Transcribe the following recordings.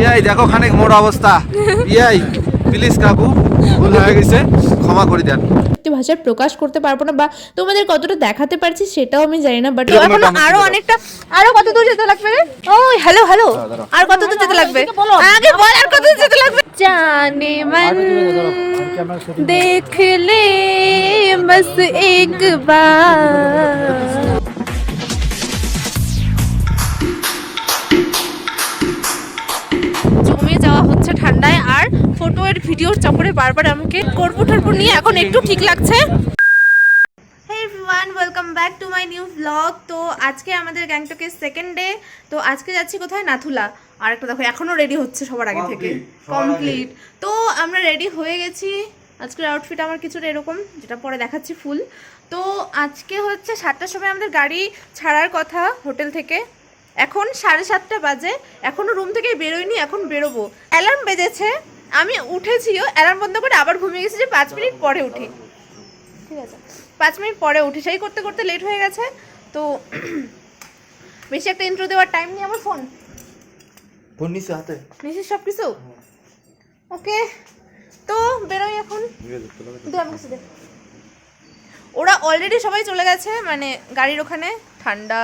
ইয়াই দেখো খানিক মোর অবস্থা। ইয়াই প্লিজ কাকু ভুল হয়ে গেছে ক্ষমা করে দেন। ভাষায় প্রকাশ করতে পারব না বা তোমাদের কতটা দেখাতে পারছি সেটাও আমি জানি না বাট এখনও আরও অনেকটা আরও কত দূর যেতে লাগবে রে? ও হ্যালো হ্যালো আর কত দূর যেতে লাগবে? আগে বল। আর কত দূর যেতে লাগবে? জানে মন দেখ লে বস এক বার যাওয়া হচ্ছে ঠান্ডায় আর ফটো এর ভিডিওর চক্করে বারবার আমাকে করব টরবো নিয়ে এখন একটু ঠিক লাগছে। Everyone welcome back to my new vlog তো আজকে আমাদের গ্যাংটকের সেকেন্ড ডে তো আজকে যাচ্ছি কোথায়? নাথুলা। আর একটা দেখো এখনও রেডি হচ্ছে সবার আগে থেকে। কমপ্লিট তো আমরা রেডি হয়ে গেছি। আজকের আউটফিট আমার কিছুটা এরকম যেটা পরে দেখাচ্ছি ফুল তো আজকে হচ্ছে সাতটার সময় আমাদের গাড়ি ছাড়ার কথা হোটেল থেকে। এখন সাড়ে সাতটা বাজে এখনও রুম থেকে বেরোয়নি এখন বেরোবো। অ্যালার্ম বেজেছে আমি উঠেছিও অ্যালার্ম বন্ধ করে আবার ঘুমিয়ে গেছি যে পাঁচ মিনিট পরে উঠি। ঠিক আছে পাঁচ মিনিট পরে উঠি। সেই করতে করতে লেট হয়ে গেছে তো বেশি একটা ইন্ট্রো দেওয়ার টাইম নেই আমার ফোন ফোন নিছে হাতে। নিশ্চিত সব কিছু ওকে তো বেরোই এখন। ওরা অলরেডি সবাই চলে গেছে মানে গাড়ির ওখানে ঠান্ডা।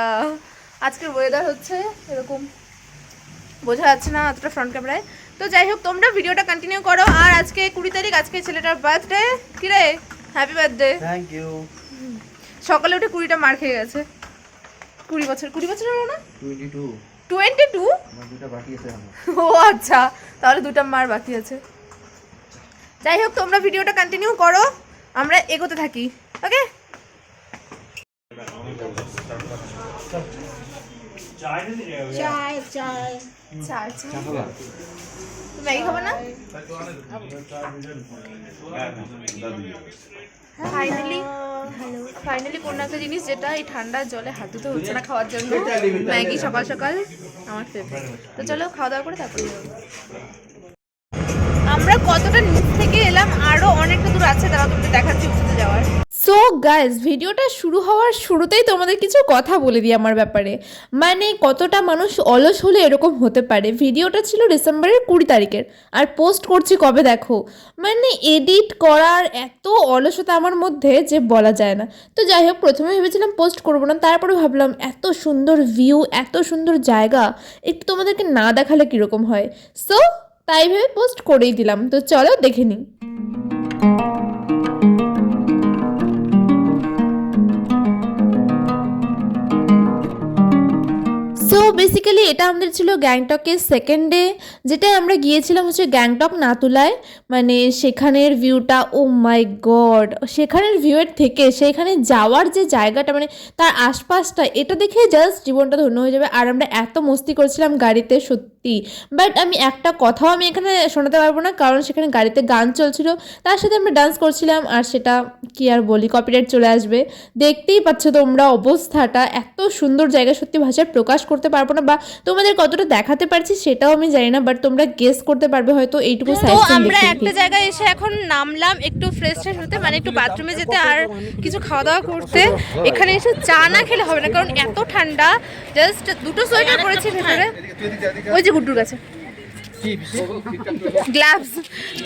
আজকের ওয়েদার হচ্ছে এরকম। বোঝা যাচ্ছে না অতটা ফ্রন্ট ক্যামেরায় তো যাই হোক তোমরা ভিডিওটা কন্টিনিউ করো। আর আজকে কুড়ি তারিখ আজকে ছেলেটার বার্থডে কিরে হ্যাপি বার্থডে থ্যাংক ইউ সকালে উঠে কুড়িটা মার খেয়ে গেছে। কুড়ি বছর কুড়ি বছর হলো না? টোয়েন্টি টু ও আচ্ছা তাহলে দুটা মার বাকি আছে। যাই হোক তোমরা ভিডিওটা কন্টিনিউ করো। আমরা এগোতে থাকি ওকে চায় চায় ম্যাগি খাবে না ফাইনালি ফাইনালি কোন একটা জিনিস যেটা এই ঠান্ডার জলে হাত ধুতে হচ্ছে না খাওয়ার জন্য। ম্যাগি সকাল সকাল আমার ফেভারিট তো চলো খাওয়া দাওয়া করে তারপরে। আমরা কতটা নিচ থেকে এলাম, আরও অনেকটা দূর আছে, তারা তোমাদের দেখাচ্ছি উঁচুতে যাওয়ার। সো গাইজ ভিডিওটা শুরু হওয়ার শুরুতেই তোমাদের কিছু কথা বলে দিই আমার ব্যাপারে। মানে কতটা মানুষ অলস হলে এরকম হতে পারে? ভিডিওটা ছিল ডিসেম্বরের কুড়ি তারিখের, আর পোস্ট করছি কবে দেখো? মানে এডিট করার এত অলসতা আমার মধ্যে যে বলা যায় না। তো যাই হোক, প্রথমে ভেবেছিলাম পোস্ট করব না, তারপরে ভাবলাম, এত সুন্দর ভিউ এত সুন্দর জায়গা, একটু তোমাদেরকে না দেখালে কীরকম হয়? সো তাই ভেবে পোস্ট করেই দিলাম। তো চলো দেখে নিই। বেসিক্যালি এটা আমাদের ছিল গ্যাংটকের সেকেন্ড ডে যেটাই আমরা গিয়েছিলাম হচ্ছে গ্যাংটক নাতুলায়। মানে সেখানের ভিউটা ও মাই গড সেখানের ভিউয়ের থেকে, সেখানে যাওয়ার যে জায়গাটা মানে তার আশপাশটা, এটা দেখে জাস্ট জীবনটা ধন্য হয়ে যাবে। আর আমরা এত মস্তি করেছিলাম গাড়িতে, সত্যি। বাট আমি একটা কথাও আমি এখানে শোনাতে পারব না, কারণ সেখানে গাড়িতে গান চলছিল। তার সাথে আমরা ডান্স করছিলাম, আর সেটা কি আর বলি কপিরাইট চলে আসবে। দেখতেই পাচ্ছ তোমরা অবস্থাটা, এত সুন্দর জায়গা সত্যি ভাষায় প্রকাশ করতে পারব না বা তোমাদের কতটা দেখাতে পারছি সেটাও আমি জানি না বাট তোমরা গেস করতে পারবে হয়তো এইটুকু সাইজ আমরা একটা জায়গায় এসে এখন নামলাম একটু ফ্রেশ ফ্রেশ হতে মানে একটু বাথরুমে যেতে আর কিছু খাওয়া দাওয়া করতে। এখানে এসে চা না খেলে হবে না কারণ এত ঠান্ডা জাস্ট দুটো সোয়েটার পরেছি ভেতরে। ওই যে গুড্ডুর কাছে। গ্লাভস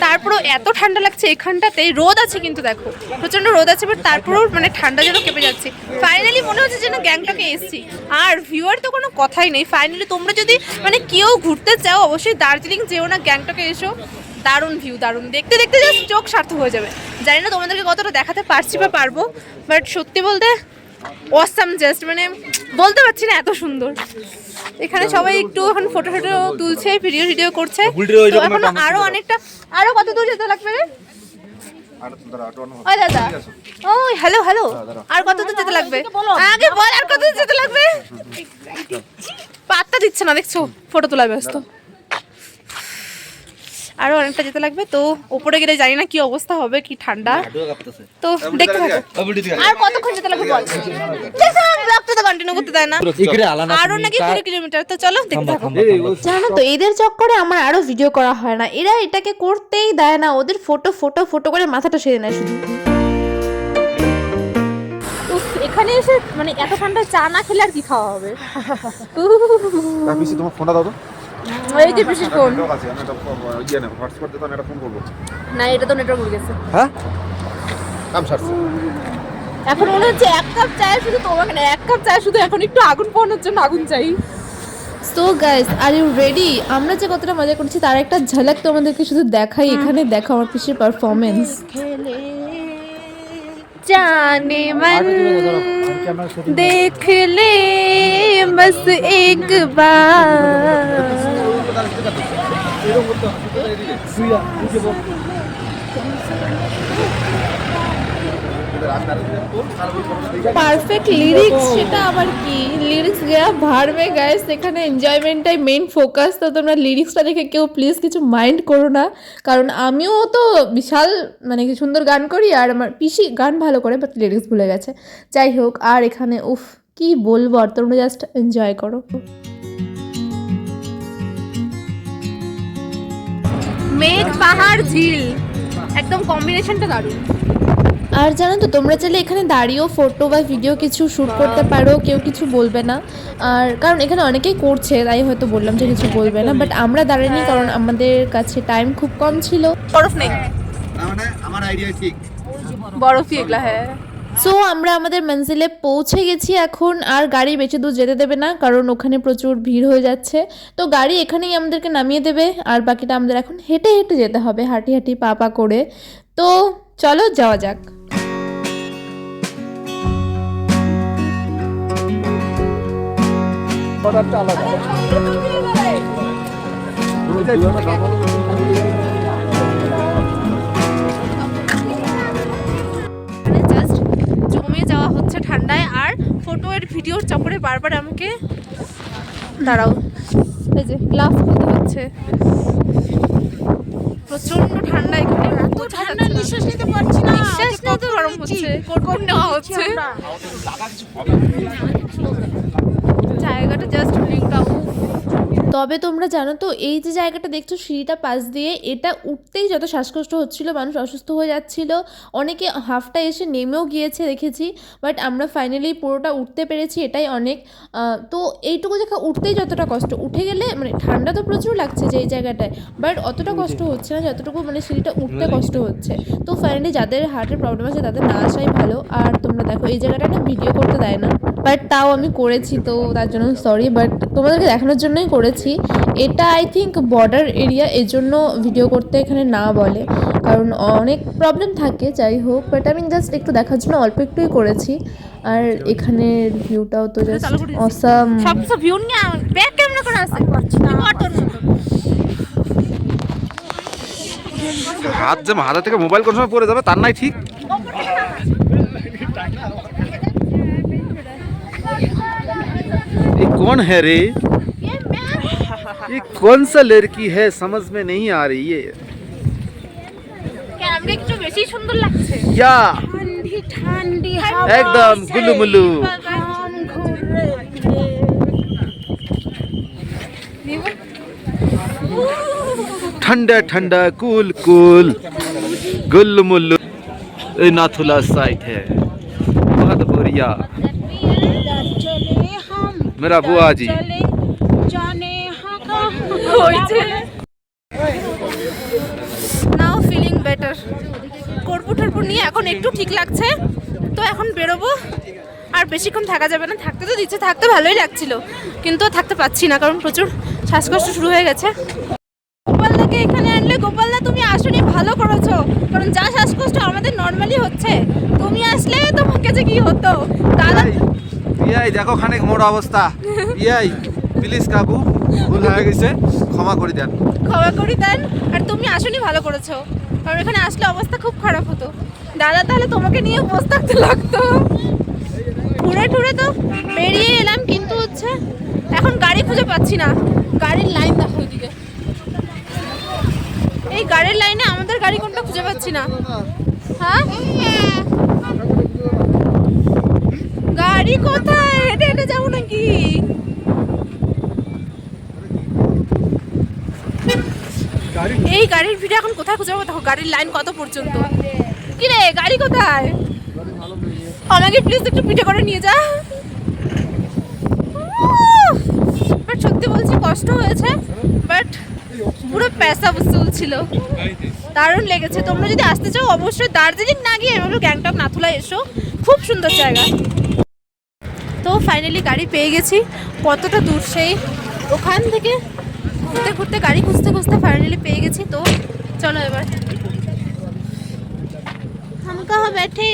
তারপরেও এত ঠান্ডা লাগছে এখানটাতে রোদ আছে কিন্তু দেখো। প্রচণ্ড রোদ আছে বাট তারপরেও মানে ঠান্ডা যেন কেঁপে যাচ্ছে। ফাইনালি মনে হচ্ছে যেন গ্যাংটকে এসেছি। আর ভিউয়ার তো কোনো কথাই নেই। ফাইনালি তোমরা যদি মানে কেউ ঘুরতে চাও, অবশ্যই দার্জিলিং যেও না, গ্যাংটকে এসো। দারুণ ভিউ দারুণ। দেখতে দেখতে জাস্ট চোখ সার্থক হয়ে যাবে। জানি না তোমাদেরকে কতটা দেখাতে পারছি বা পারব বাট সত্যি বলতে অসাম জাস্ট মানে বলতে পারছি না এত সুন্দর। এখানে সবাই একটু এখন ফটো ফটো তুলছে ভিডিও ভিডিও করছে। তো এখন আরও অনেকটা আরও কত দূর যেতে লাগবে রে? দাদা। ও হ্যালো হ্যালো আর কত দূর যেতে লাগবে? আগে বল। আর কত দূর যেতে লাগবে? পাত্তা দিচ্ছে না দেখছ? ফটো তোলা ব্যস্ত। আরও অনেকটা যেতে লাগবে। তো উপরে গেলে জানি না কি অবস্থা হবে কি ঠান্ডা। তো দেখতে থাকো। আর কতক্ষণ যেতে লাগবে বল? ব্লগটা তো কন্টিনিউ করতে দেয় না। আরও নাকি কুড়ি কিলোমিটার। তো চলো দেখতে থাকো। জানো তো এদের চক্করে আমার আরও ভিডিও করা হয় না। এরা এটাকে করতেই দেয় না। ওদের ফটো ফটো ফটো করে মাথাটা সেরে নেয় শুধু। এখানে এসে মানে এত ঠান্ডা চা না খেলে আর কি খাওয়া হবে? তোমার ফোনটা দাও তো। এই যে পিসির ফোন। ইয়ে না এটা তো নেটওয়ার্ক উড়ে গেছে। হ্যাঁ? কাম সারছে। এখন মনে হচ্ছে এক কাপ চায় শুধু তোমাকে না এক কাপ চায় শুধু এখন একটু আগুন পোহানোর জন্য আগুন চাই। So guys are you ready আমরা যে কতটা মজা করছি তার একটা ঝলক তোমাদেরকে শুধু দেখাই। এখানে দেখো আমার পিসির পারফরমেন্স जाने मन देख ले बस एक बार পারফেক্ট লিরিক্স সেটা আবার কি? লিরিক্স গেয়া ভাড়বে গাইস এখানে এনজয়মেন্টটাই মেইন ফোকাস তো তোমরা লিরিক্সটা দেখে কেউ প্লিজ কিছু মাইন্ড করো না। কারণ আমিও তো বিশাল মানে কি সুন্দর গান করি, আর আমার পিসি গান ভালো করে বাট লিরিক্স ভুলে গেছে। যাই হোক, আর এখানে, উফ, কি বলব, আর তোমরা জাস্ট এনজয় করো। মেঘ পাহাড় ঝিল। একদম কম্বিনেশনটা দারুণ। আর জানো তো তোমরা চাইলে এখানে দাঁড়িয়েও ফটো বা ভিডিও কিছু শ্যুট করতে পারো কেউ কিছু বলবে না। আর কারণ এখানে অনেকেই করছে তাই হয়তো বললাম যে কিছু বলবে না বাট আমরা দাঁড়াইনি কারণ আমাদের কাছে টাইম খুব কম ছিল। বরফ নেই। মানে আমার আইডিয়া ঠিক। বরফই এগুলা হ্যাঁ। সো আমরা আমাদের মঞ্জিলে পৌঁছে গেছি এখন আর গাড়ি বেশি দূর যেতে দেবে না কারণ ওখানে প্রচুর ভিড় হয়ে যাচ্ছে। তো গাড়ি এখানেই আমাদেরকে নামিয়ে দেবে আর বাকিটা আমাদের এখন হেঁটে হেঁটে যেতে হবে হাঁটি হাঁটি পা পা করে। তো চলো যাওয়া যাক। জাস্ট জমে যাওয়া হচ্ছে ঠান্ডায় আর ফটো এর ভিডিওর চক্করে বারবার আমাকে দাঁড়াও এই যে গ্লাভ খুলতে হচ্ছে। প্রচণ্ড ঠান্ডা এখানে এত ঠান্ডা নিঃশ্বাস নিতে পারছি না। নিঃশ্বাস নিতে গরম হচ্ছে? কোট নেওয়া হচ্ছে? জায়গাটা জাস্ট লিঙ্কটা তবে তোমরা জানো তো এই যে জায়গাটা দেখছ সিঁড়িটা পাশ দিয়ে এটা উঠতেই যত শ্বাসকষ্ট হচ্ছিল মানুষ অসুস্থ হয়ে যাচ্ছিল। অনেকে হাফটা এসে নেমেও গিয়েছে দেখেছি বাট আমরা ফাইনালি পুরোটা উঠতে পেরেছি এটাই অনেক। তো এইটুকু জায়গা উঠতেই যতটা কষ্ট উঠে গেলে মানে ঠান্ডা তো প্রচুর লাগছে যে এই জায়গাটায় বাট অতটা কষ্ট হচ্ছে না যতটুকু মানে সিঁড়িটা উঠতে কষ্ট হচ্ছে। তো ফাইনালি যাদের হার্টের প্রবলেম আছে তাদের না আসাই ভালো আর তোমরা দেখো এই জায়গাটা না ভিডিও করতে দেয় না। বাট তাও আমি করেছি তো তার জন্য সরি বাট তোমাদেরকে দেখানোর জন্যই করেছি। এটা আই থিঙ্ক বর্ডার এরিয়া এর জন্য ভিডিও করতে এখানে না বলে। কারণ অনেক প্রবলেম থাকে যাই হোক বাট আমি জাস্ট একটু দেখার জন্য অল্প একটুই করেছি। আর এখানের ভিউটাও তো জাস্ট। অসাম সব কিছু ভিউ নিয়ে ব্যাক ক্যামেরা করে আসতে না। হাত যে হাতে থেকে মোবাইল কোন সময় পড়ে যাবে তার নাই ঠিক। कौन है रे ये कौन सा लड़की है समझ में नहीं आ रही है ক্যামেরা একটু বেশি সুন্দর লাগছে या ঠান্ডি ঠান্ডি एकदम गुल्लू मुल्लू ठंडा ठंडा कूल कूल गुल्लू मुल्लू ये नाथुला साइड है बहुत बढ़िया মেরা বুয়া জি নাও ফিলিং বেটার কর্পু টর্পু নিয়ে এখন একটু ঠিক লাগছে। তো এখন বেরোবো। আর বেশিক্ষণ থাকা যাবে না। থাকতে তো দিচ্ছে থাকতে ভালোই লাগছিল। কিন্তু থাকতে পাচ্ছি না কারণ প্রচুর শ্বাসকষ্ট শুরু হয়ে গেছে। গোপালদাকে এখানে আনলে গোপালদা তুমি আসলে ভালো করেছ। কারণ যা শ্বাসকষ্ট আমাদের নর্মালি হচ্ছে। তুমি আসলে তোমাকে যে কি হতো? দাদা ইয়াই দেখো খানিক মোর অবস্থা। ইয়াই প্লিজ কাকু, ভুল হয়ে গেছে। ক্ষমা করে দেন। ক্ষমা করি দেন। আর তুমি আসনি ভালো করেছ। কারণ এখানে আসলে অবস্থা খুব খারাপ হতো। দাদা, তাহলে তোমাকে নিয়ে বসে থাকতে লাগতো। ঘুরে টুরে তো বেরিয়ে এলাম, কিন্তু হচ্ছে এখন গাড়ি খুঁজে পাচ্ছি না। গাড়ির লাইন দেখো ওইদিকে। এই গাড়ির লাইনে আমাদের গাড়ি কোনটা খুঁজে পাচ্ছি না। হ্যাঁ? গাড়ি কোথায়? হেঁটে হেঁটে যাব নাকি? এই গাড়ির ভিড়ে এখন কোথায় খুঁজে পাবো? দেখো গাড়ির লাইন কত পর্যন্ত। কি রে গাড়ি কোথায়? আমাকে প্লিজ একটু পিঠে করে নিয়ে যা। আর সত্যি বলছি কষ্ট হয়েছে বাট পুরো প্যাসা বসুল ছিল। দারুণ লেগেছে। তোমরা যদি আসতে চাও অবশ্যই দার্জিলিং না গিয়ে এভাবে গ্যাংটক নাথুলা এসো। খুব সুন্দর জায়গা। ফাইনালি গাড়ি পেয়ে গেছি কতটা দূর সেই ওখান থেকে ঘুরতে ঘুরতে গাড়ি খুঁজতে খুঁজতে ফাইনালি পেয়ে গেছি তো চলো এবার हम कहाँ बैठे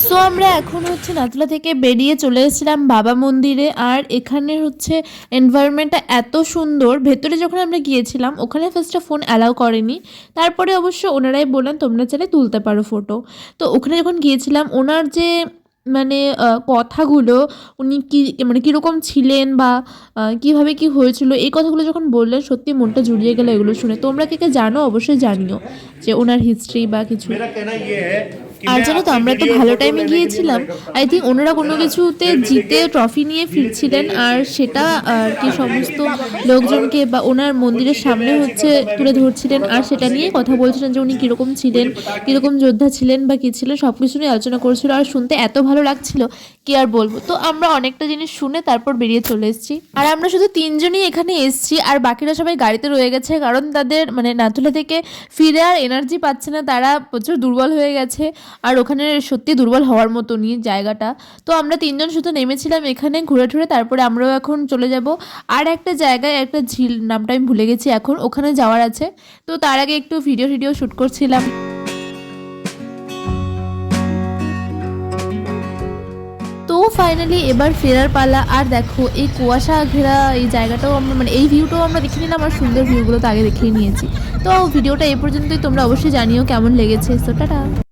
সো আমরা এখন হচ্ছে নাতলা থেকে বেরিয়ে চলে এসেছিলাম বাবা মন্দিরে আর এখানে হচ্ছে এনভায়রনমেন্টটা এত সুন্দর ভেতরে যখন আমরা গিয়েছিলাম ওখানে ফার্স্টে ফোন অ্যালাউ করেনি তারপরে অবশ্য ওনারাই বললেন তোমরা চাইলে তুলতে পারো ফটো তো ওখানে যখন গিয়েছিলাম ওনার যে মানে কথাগুলো উনি কি মানে কীরকম ছিলেন বা কীভাবে কি হয়েছিল, এই কথাগুলো যখন বললেন, সত্যি মনটা জুড়িয়ে গেল এগুলো শুনে। তোমরা কে কে জানো অবশ্যই জানিও যে ওনার হিস্ট্রি বা কিছু। আর জানো তো আমরা তো ভালো টাইমে গিয়েছিলাম। আই থিঙ্ক ওনারা কোনো কিছুতে জিতে ট্রফি নিয়ে ফিরছিলেন আর সেটা আর কি সমস্ত লোকজনকে বা ওনার মন্দিরের সামনে হচ্ছে তুলে ধরছিলেন আর সেটা নিয়ে কথা বলছিলেন যে উনি কীরকম ছিলেন কীরকম যোদ্ধা ছিলেন বা কী ছিলেন সব কিছু নিয়ে আলোচনা করছিল। আর শুনতে এত ভালো লাগছিল কি আর বলব? তো আমরা অনেকটা জিনিস শুনে তারপর বেরিয়ে চলে এসেছি। আর আমরা শুধু তিনজনই এখানে এসেছি, আর বাকিরা সবাই গাড়িতে রয়ে গেছে, কারণ তাদের মানে নাথুলা থেকে ফিরে আর এনার্জি পাচ্ছে না, তারা প্রচুর দুর্বল হয়ে গেছে, আর ওখানে সত্যি দুর্বল হওয়ার মতনই জায়গাটা। তো আমরা তিনজন শুধু নেমেছিলাম এখানে, ঘুরে টুরে, তারপরে আমরাও এখন চলে যাব। আর একটা জায়গায় একটা ঝিল, নামটা আমি ভুলে গেছি এখন, ওখানে যাওয়ার আছে। তো তার আগে একটু ভিডিও ভিডিও শ্যুট করছিলাম। ফাইনালি এবার ফেরার পালা। আর দেখো, এই কুয়াশা ঘেরা এই জায়গাটাও আমরা মানে এই ভিউটাও আমরা দেখে নিলাম, আর সুন্দর ভিউগুলো তো আগে দেখেই নিয়েছি। তো ভিডিওটা এ পর্যন্তই, তোমরা অবশ্যই জানিও কেমন লেগেছে। তো টাটা